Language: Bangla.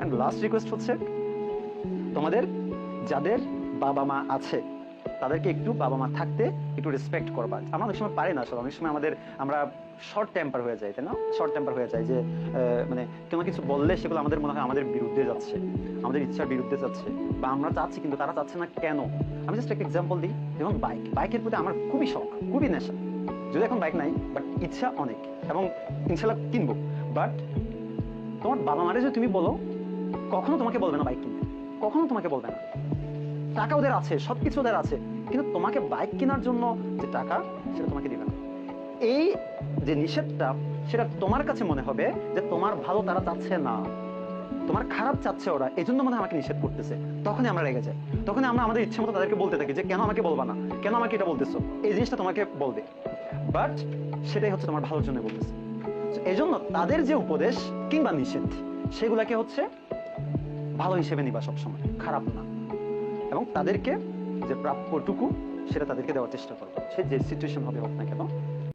অ্যান্ড লাস্ট রিকোয়েস্ট হচ্ছে তোমাদের, যাদের বাবা মা আছে, তাদেরকে একটু বাবা মা থাকতে একটু রেসপেক্ট করবা। আমরা অনেক সময় পারি না আসলে, অনেক সময় আমাদের, আমরা শর্ট টেম্পার হয়ে যাই, তাই না? শর্ট টেম্পার হয়ে যায় যে মানে কোনো কিছু বললে সেগুলো আমাদের মনে হয় আমাদের বিরুদ্ধে যাচ্ছে, আমাদের ইচ্ছার বিরুদ্ধে যাচ্ছে, বা আমরা চাচ্ছি কিন্তু তারা চাচ্ছে না কেন? আমি জাস্ট একটা এক্সাম্পল দিই যেমন বাইক বাইকের প্রতি আমার খুবই শখ, খুবই নেশা। যদি এখন বাইক নাই বাট ইচ্ছা অনেক, এবং ইনশাল্লাহ কিনবো। বাট তোমার বাবা মারে যদি তুমি বলো কখনো তোমাকে বলবে না বাইক কিনতে। কখনো তোমাকে বলবে না। টাকা ওদের আছে, সবকিছু ওদের আছে। কিন্তু তোমাকে বাইক কেনার জন্য যে টাকা, সেটা তোমাকে দিবে না। এই যে নিষেধটা, সেটা তোমার কাছে মনে হবে যে তোমার ভালো তারা চাচ্ছে না। তোমার খারাপ চাচ্ছে ওরা। এই জন্য মনে আমাকে নিষেধ করতেছে। তখনই আমরা রেগে যাই। তখনই আমরা আমাদের ইচ্ছে মতো তাদেরকে বলতে থাকি যে, কেন আমাকে বলবা না? কেন আমাকে এটা বলতেছো? এই জিনিসটা তোমাকে বলবে। বাট সেটাই হচ্ছে তোমার ভালোর জন্য বলতেছে। এই জন্য তাদের যে উপদেশ কিংবা নিষেধ, সেগুলাকে হচ্ছে ভালো হিসেবে নিবা সবসময়, খারাপ না। এবং তাদেরকে যে প্রাপ্যটুকু, সেটা তাদেরকে দেওয়ার চেষ্টা করব। সে যে সিচুয়েশন হবে হোক না কেন